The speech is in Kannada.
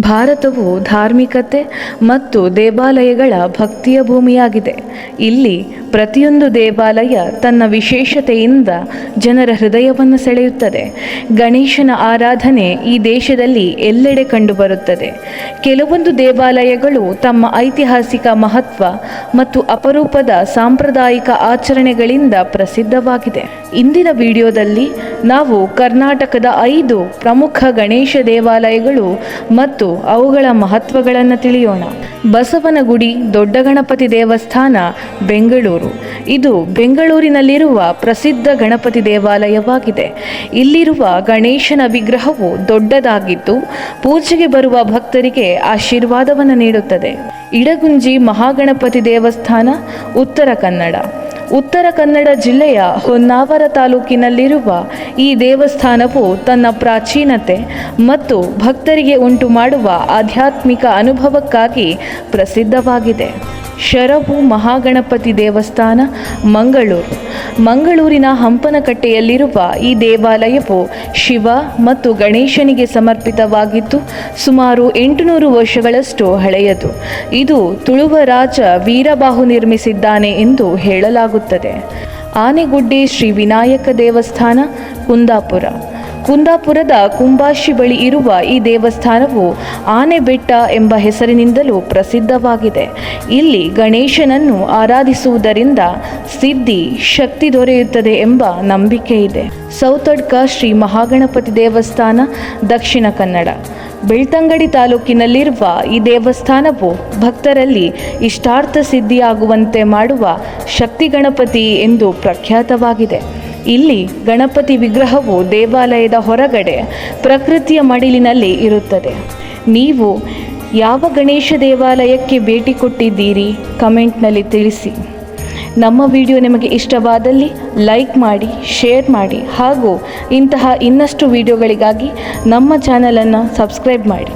ಭಾರತವು ಧಾರ್ಮಿಕತೆ ಮತ್ತು ದೇವಾಲಯಗಳ ಭಕ್ತಿಯ ಭೂಮಿಯಾಗಿದೆ. ಇಲ್ಲಿ ಪ್ರತಿಯೊಂದು ದೇವಾಲಯ ತನ್ನ ವಿಶೇಷತೆಯಿಂದ ಜನರ ಹೃದಯವನ್ನು ಸೆಳೆಯುತ್ತದೆ. ಗಣೇಶನ ಆರಾಧನೆ ಈ ದೇಶದಲ್ಲಿ ಎಲ್ಲೆಡೆ ಕಂಡುಬರುತ್ತದೆ. ಕೆಲವೊಂದು ದೇವಾಲಯಗಳು ತಮ್ಮ ಐತಿಹಾಸಿಕ ಮಹತ್ವ ಮತ್ತು ಅಪರೂಪದ ಸಾಂಪ್ರದಾಯಿಕ ಆಚರಣೆಗಳಿಂದ ಪ್ರಸಿದ್ಧವಾಗಿದೆ. ಇಂದಿನ ವಿಡಿಯೋದಲ್ಲಿ ನಾವು ಕರ್ನಾಟಕದ ಐದು ಪ್ರಮುಖ ಗಣೇಶ ದೇವಾಲಯಗಳು ಮತ್ತು ಅವುಗಳ ಮಹತ್ವಗಳನ್ನು ತಿಳಿಯೋಣ. ಬಸವನಗುಡಿ ದೊಡ್ಡ ಗಣಪತಿ ದೇವಸ್ಥಾನ, ಬೆಂಗಳೂರು. ಇದು ಬೆಂಗಳೂರಿನಲ್ಲಿರುವ ಪ್ರಸಿದ್ಧ ಗಣಪತಿ ದೇವಾಲಯವಾಗಿದೆ. ಇಲ್ಲಿರುವ ಗಣೇಶನ ವಿಗ್ರಹವು ದೊಡ್ಡದಾಗಿದ್ದು, ಪೂಜೆಗೆ ಬರುವ ಭಕ್ತರಿಗೆ ಆಶೀರ್ವಾದವನ್ನು ನೀಡುತ್ತದೆ. ಇಡಗುಂಜಿ ಮಹಾಗಣಪತಿ ದೇವಸ್ಥಾನ, ಉತ್ತರ ಕನ್ನಡ. ಉತ್ತರ ಕನ್ನಡ ಜಿಲ್ಲೆಯ ಹೊನ್ನಾವರ ತಾಲೂಕಿನಲ್ಲಿರುವ ಈ ದೇವಸ್ಥಾನವು ತನ್ನ ಪ್ರಾಚೀನತೆ ಮತ್ತು ಭಕ್ತರಿಗೆ ಉಂಟು ಮಾಡುವ ಆಧ್ಯಾತ್ಮಿಕ ಅನುಭವಕ್ಕಾಗಿ ಪ್ರಸಿದ್ಧವಾಗಿದೆ. ಶರಭು ಮಹಾಗಣಪತಿ ದೇವಸ್ಥಾನ, ಮಂಗಳೂರು. ಮಂಗಳೂರಿನ ಹಂಪನಕಟ್ಟೆಯಲ್ಲಿರುವ ಈ ದೇವಾಲಯವು ಶಿವ ಮತ್ತು ಗಣೇಶನಿಗೆ ಸಮರ್ಪಿತವಾಗಿದ್ದು, ಸುಮಾರು ಎಂಟುನೂರು ವರ್ಷಗಳಷ್ಟು ಹಳೆಯದು. ಇದು ತುಳುವ ರಾಜ ವೀರಬಾಹು ನಿರ್ಮಿಸಿದ್ದಾನೆ ಎಂದು ಹೇಳಲಾಗುತ್ತದೆ. ಆನೆಗುಡ್ಡೆ ಶ್ರೀ ವಿನಾಯಕ ದೇವಸ್ಥಾನ, ಕುಂದಾಪುರ. ಕುಂದಾಪುರದ ಕುಂಬಾಶಿ ಬಳಿ ಇರುವ ಈ ದೇವಸ್ಥಾನವು ಆನೆಬೆಟ್ಟ ಎಂಬ ಹೆಸರಿನಿಂದಲೂ ಪ್ರಸಿದ್ಧವಾಗಿದೆ. ಇಲ್ಲಿ ಗಣೇಶನನ್ನು ಆರಾಧಿಸುವುದರಿಂದ ಸಿದ್ಧಿ, ಶಕ್ತಿ ದೊರೆಯುತ್ತದೆ ಎಂಬ ನಂಬಿಕೆ ಇದೆ. ಸೌತಡ್ಕ ಶ್ರೀ ಮಹಾಗಣಪತಿ ದೇವಸ್ಥಾನ, ದಕ್ಷಿಣ ಕನ್ನಡ. ಬೆಳ್ತಂಗಡಿ ತಾಲೂಕಿನಲ್ಲಿರುವ ಈ ದೇವಸ್ಥಾನವು ಭಕ್ತರಲ್ಲಿ ಇಷ್ಟಾರ್ಥ ಸಿದ್ಧಿಯಾಗುವಂತೆ ಮಾಡುವ ಶಕ್ತಿ ಗಣಪತಿ ಎಂದು ಪ್ರಖ್ಯಾತವಾಗಿದೆ. ಇಲ್ಲಿ ಗಣಪತಿ ವಿಗ್ರಹವು ದೇವಾಲಯದ ಹೊರಗಡೆ ಪ್ರಕೃತಿಯ ಮಡಿಲಿನಲ್ಲಿ ಇರುತ್ತದೆ. ನೀವು ಯಾವ ಗಣೇಶ ದೇವಾಲಯಕ್ಕೆ ಭೇಟಿ ಕೊಟ್ಟಿದ್ದೀರಿ ಕಮೆಂಟ್ನಲ್ಲಿ ತಿಳಿಸಿ. ನಮ್ಮ ವಿಡಿಯೋ ನಿಮಗೆ ಇಷ್ಟವಾದಲ್ಲಿ ಲೈಕ್ ಮಾಡಿ, ಶೇರ್ ಮಾಡಿ ಹಾಗೂ ಇಂತಹ ಇನ್ನಷ್ಟು ವಿಡಿಯೋಗಳಿಗಾಗಿ ನಮ್ಮ ಚಾನಲನ್ನು ಸಬ್ಸ್ಕ್ರೈಬ್ ಮಾಡಿ.